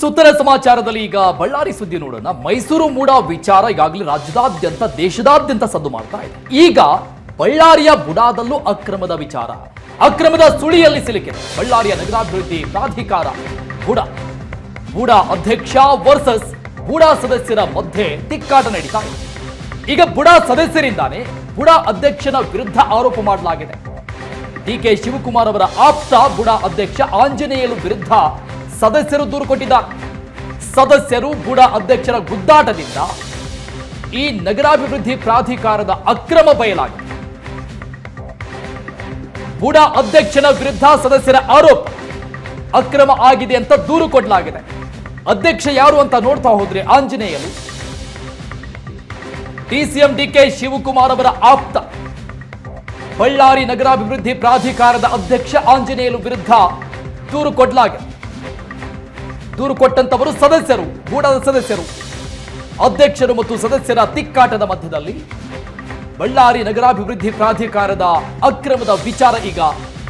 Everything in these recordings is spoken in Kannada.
ಸುತ್ತರ ಸಮಾಚಾರದಲ್ಲಿ ಈಗ ಬಳ್ಳಾರಿ ಸುದ್ದಿ ನೋಡೋಣ. ಮೈಸೂರು ಮೂಡ ವಿಚಾರ ಈಗಾಗಲೇ ರಾಜ್ಯದಾದ್ಯಂತ, ದೇಶದಾದ್ಯಂತ ಸದ್ದು ಮಾಡ್ತಾ ಇದೆ. ಈಗ ಬಳ್ಳಾರಿಯ ಬುಡಾದಲ್ಲೂ ಅಕ್ರಮದ ವಿಚಾರ. ಅಕ್ರಮದ ಸುಳಿಯಲ್ಲಿ ಸಿಲುಕಿದೆ ಬಳ್ಳಾರಿಯ ನಗರಾಭಿವೃದ್ಧಿ ಪ್ರಾಧಿಕಾರ ಬುಡ ಬುಡ ಅಧ್ಯಕ್ಷ ವರ್ಸಸ್ ಬುಡ ಸದಸ್ಯರ ಮಧ್ಯೆ ತಿಕ್ಕಾಟ ನಡೀತಾ ಇದೆ. ಈಗ ಬುಡ ಸದಸ್ಯರಿಂದಾನೆ ಬುಡ ಅಧ್ಯಕ್ಷನ ವಿರುದ್ಧ ಆರೋಪ ಮಾಡಲಾಗಿದೆ. ಡಿಕೆ ಶಿವಕುಮಾರ್ ಅವರ ಆಪ್ತ ಬುಡ ಅಧ್ಯಕ್ಷ ಆಂಜನೇಯಲು ವಿರುದ್ಧ ಸದಸ್ಯರು ದೂರು ಕೊಟ್ಟಿದ್ದಾರೆ ಸದಸ್ಯರು ಬುಡ ಅಧ್ಯಕ್ಷರ ಗುದ್ದಾಟದಿಂದ ಈ ನಗರಾಭಿವೃದ್ಧಿ ಪ್ರಾಧಿಕಾರದ ಅಕ್ರಮ ಬಯಲಾಗಿದೆ. ಬುಡ ಅಧ್ಯಕ್ಷನ ವಿರುದ್ಧ ಸದಸ್ಯರ ಆರೋಪ, ಅಕ್ರಮ ಆಗಿದೆ ಅಂತ ದೂರು ಕೊಡಲಾಗಿದೆ. ಅಧ್ಯಕ್ಷ ಯಾರು ಅಂತ ನೋಡ್ತಾ ಹೋದ್ರೆ ಆಂಜನೇಯಲು ಡಿಸಿಎಂ ಡಿಕೆ ಶಿವಕುಮಾರ್ ಅವರ ಆಪ್ತ. ಬಳ್ಳಾರಿ ನಗರಾಭಿವೃದ್ಧಿ ಪ್ರಾಧಿಕಾರದ ಅಧ್ಯಕ್ಷ ಆಂಜನೇಯಲು ವಿರುದ್ಧ ದೂರು ಕೊಡಲಾಗಿದೆ. ದೂರು ಕೊಟ್ಟಂತವರು ಸದಸ್ಯರು, ಗೂಡದ ಸದಸ್ಯರು. ಅಧ್ಯಕ್ಷರು ಮತ್ತು ಸದಸ್ಯರ ತಿಕ್ಕಾಟದ ಮಧ್ಯದಲ್ಲಿ ಬಳ್ಳಾರಿ ನಗರಾಭಿವೃದ್ಧಿ ಪ್ರಾಧಿಕಾರದ ಅಕ್ರಮದ ವಿಚಾರ ಈಗ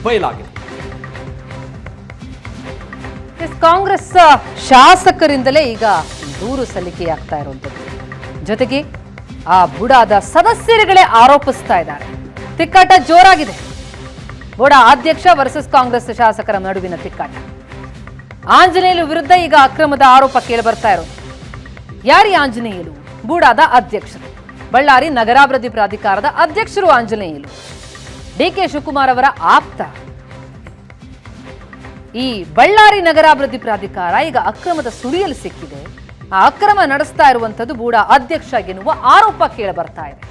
ಬಯಲಾಗಿದೆ. ಕಾಂಗ್ರೆಸ್ ಶಾಸಕರಿಂದಲೇ ಈಗ ದೂರು ಸಲ್ಲಿಕೆಯಾಗ್ತಾ ಇರುವಂತದ್ದು ಜೊತೆಗೆ ಆ ಬುಡಾದ ಸದಸ್ಯರುಗಳೇ ಆರೋಪಿಸ್ತಾ ಇದ್ದಾರೆ. ತಿಕ್ಕಾಟ ಜೋರಾಗಿದೆ. ಬುಡ ಅಧ್ಯಕ್ಷ ವರ್ಸಸ್ ಕಾಂಗ್ರೆಸ್ ಶಾಸಕರ ನಡುವಿನ ತಿಕ್ಕಾಟ. ಆಂಜನೇಯಲು ವಿರುದ್ಧ ಈಗ ಅಕ್ರಮದ ಆರೋಪ ಕೇಳಿ ಬರ್ತಾ ಇರೋದು. ಯಾರಿ ಆಂಜನೇಯಲು? ಬೂಡಾದ ಅಧ್ಯಕ್ಷರು. ಬಳ್ಳಾರಿ ನಗರಾಭಿವೃದ್ಧಿ ಪ್ರಾಧಿಕಾರದ ಅಧ್ಯಕ್ಷರು ಆಂಜನೇಯಲು. ಡಿ ಕೆ ಶಿವಕುಮಾರ್ ಅವರ ಆಪ್ತ. ಈ ಬಳ್ಳಾರಿ ನಗರಾಭಿವೃದ್ಧಿ ಪ್ರಾಧಿಕಾರ ಈಗ ಅಕ್ರಮದ ಸುಳಿಯಲ್ಲಿ ಸಿಕ್ಕಿದೆ. ಆ ಅಕ್ರಮ ನಡೆಸ್ತಾ ಇರುವಂತದ್ದು ಬೂಡ ಅಧ್ಯಕ್ಷ ಎನ್ನುವ ಆರೋಪ ಕೇಳಿ ಬರ್ತಾ ಇದೆ.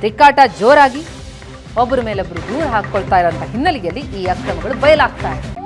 ತಿಕ್ಕಾಟ ಜೋರಾಗಿ, ಒಬ್ಬರ ಮೇಲೊಬ್ಬರು ದೂರ ಹಾಕೊಳ್ತಾ ಇರುವಂತಹ ಹಿನ್ನೆಲೆಯಲ್ಲಿ ಈ ಅಕ್ರಮಗಳು ಬಯಲಾಗ್ತಾ ಇದೆ.